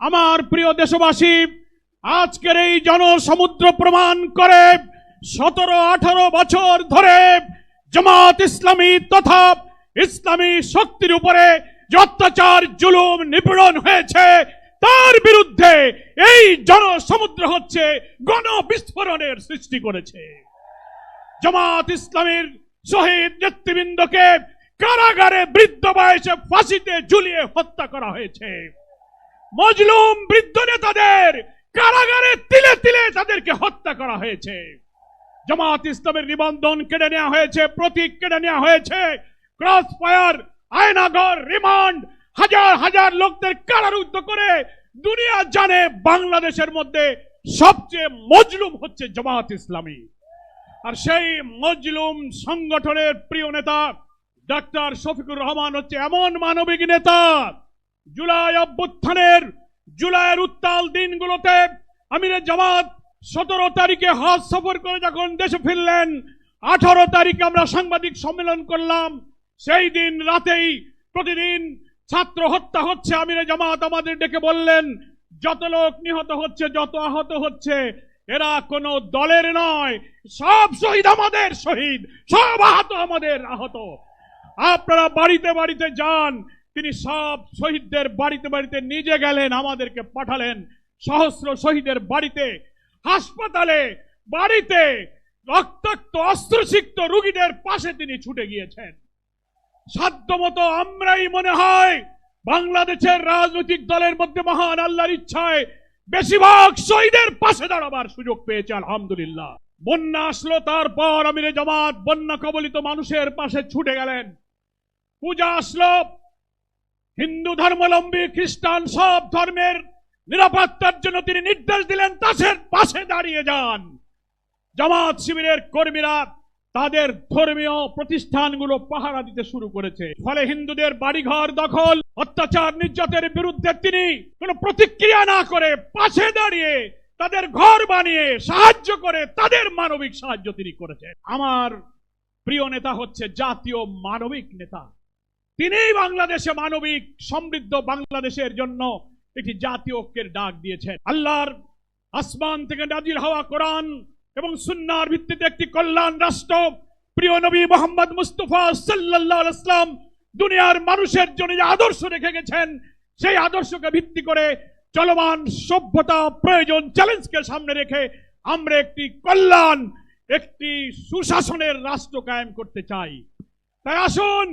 আমার প্রিয় দেশবাসী, আজকের এই জনসমুদ্র প্রমাণ করে সতেরো, আঠারো বছর ধরে জামাত ইসলামী তথা ইসলামী শক্তির উপরে অত্যাচার, জুলুম, নিপীড়ন হয়েছে, তার বিরুদ্ধে এই জনসমুদ্র হচ্ছে গণবিস্ফোরণের সৃষ্টি করেছে। জামাত ইসলামীর শহীদ নেতৃবৃন্দকে কারাগারে বৃদ্ধ বয়সে ফাঁসিতে ঝুলিয়ে হত্যা করা হয়েছে। মজলুম বৃদ্ধ নেতাদের কারাগারে তিলে তিলে তাদেরকে হত্যা করা হয়েছে। জামাত ইসলামের নিবন্ধন কেড়ে নেওয়া হয়েছে, প্রতীক কেড়ে নেওয়া হয়েছে। ক্রস ফায়ার আয়নাগর রিমান্ড, হাজার হাজার লোকদের কারারুদ্ধ করে দুনিয়া জানে বাংলাদেশের মধ্যে সবচেয়ে মজলুম হচ্ছে জামাত ইসলামী। আর সেই মজলুম সংগঠনের প্রিয় নেতা ডাক্তার শফিকুর রহমান হচ্ছে এমন মানবিক নেতা জুলাই অভ্যুত্থানের, জুলাইয়ের উত্তাল দিনগুলোতে আমিরে জামাত সতেরো তারিখে হজ সফর করে যখন দেশে ফিরলেন, আঠারো তারিখে আমরা সাংবাদিক সম্মেলন করলাম। সেই দিন রাতেই প্রতিদিন ছাত্র হত্যা হচ্ছে, আমিরে জামাত আমাদের ডেকে বললেন, যত লোক নিহত হচ্ছে, যত আহত হচ্ছে, এরা কোনো দলের নয়, সব শহীদ আমাদের শহীদ, সব আহত আমাদের আহত। আপনারা বাড়িতে বাড়িতে যান তিনি সব শহীদদের বাড়িতে বাড়িতে নিজে গেলেন, আমাদেরকে পাঠালেন। সহস্র শহীদের বাড়িতে, হাসপাতালে, বাড়িতে, রক্তাক্ত, অস্ত্রসিক্ত রুগীদের পাশে তিনি ছুটে গিয়েছেন। সাধ্যমতো আমরাই মনে হয় বাংলাদেশের রাজনৈতিক দলের মধ্যে মহান আল্লাহর ইচ্ছায় বেশিরভাগ শহীদের পাশে দাঁড়াবার সুযোগ পেয়েছে, আলহামদুলিল্লাহ। বন্যা আসলো, তারপর আমিরে জামাত, বন্যা কবলিত মানুষের পাশে ছুটে গেলেন। পূজা আসলো হিন্দু ধর্মাবলম্বী, খ্রিস্টান, সব ধর্মের নিরাপত্তার জন্য তিনি নির্দেশ দিলেন তাদের পাশে দাঁড়িয়ে যান। জামাত শিবিরের কর্মীরা তাদের ধর্মীয় প্রতিষ্ঠানগুলো পাহারা দিতে শুরু করেছে। ফলে হিন্দুদের বাড়িঘর দখল, অত্যাচার নির্যাতনের বিরুদ্ধে তিনি কোনো প্রতিক্রিয়া না করে পাশে দাঁড়িয়ে তাদের ঘর বানিয়ে সাহায্য করে তাদের মানবিক সাহায্য তিনি করেছেন। আমার প্রিয় নেতা হচ্ছে জাতীয় মানবিক নেতা। তিনিই বাংলাদেশে মানবিক সমৃদ্ধ বাংলাদেশের জন্য একটি জাতীয় ঐক্যের ডাক দিয়েছেন। আল্লাহর আসমান থেকে নাজিল হওয়া কোরআন এবং সুন্নার ভিত্তিতে একটি কল্যাণ রাষ্ট্র, প্রিয় নবী মোহাম্মদ মুস্তফা ইসলাম দুনিয়ার মানুষের জন্য যে আদর্শ রেখে গেছেন, সেই আদর্শকে ভিত্তি করে চলমান সভ্যতা প্রয়োজন চ্যালেঞ্জকে সামনে রেখে আমরা একটি কল্যাণ, একটি সুশাসনের রাষ্ট্র কায়েম করতে চাই। তাই আসুন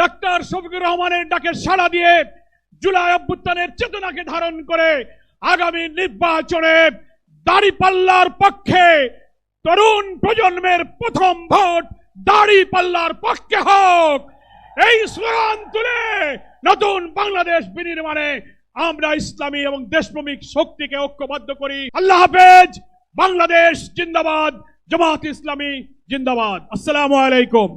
ডাক্তার শফিকুর রহমানের ডাকে সাড়া দিয়ে জুলাই অভ্যুত্থানের চেতনাকে ধারণ করে আগামী নির্বাচনে দাড়ি পাল্লার পক্ষে তরুণ প্রজন্মের প্রথম ভোট দাড়ি পাল্লার পক্ষে হোক। এই স্লোগান তুলে নতুন বাংলাদেশ বিনির্মাণে আমরা ইসলামী এবং দেশপ্রেমিক শক্তিকে ঐক্যবদ্ধ করি। আল্লাহ হাফেজ। বাংলাদেশ জিন্দাবাদ। জামাত ইসলামী জিন্দাবাদ। আসসালামু আলাইকুম।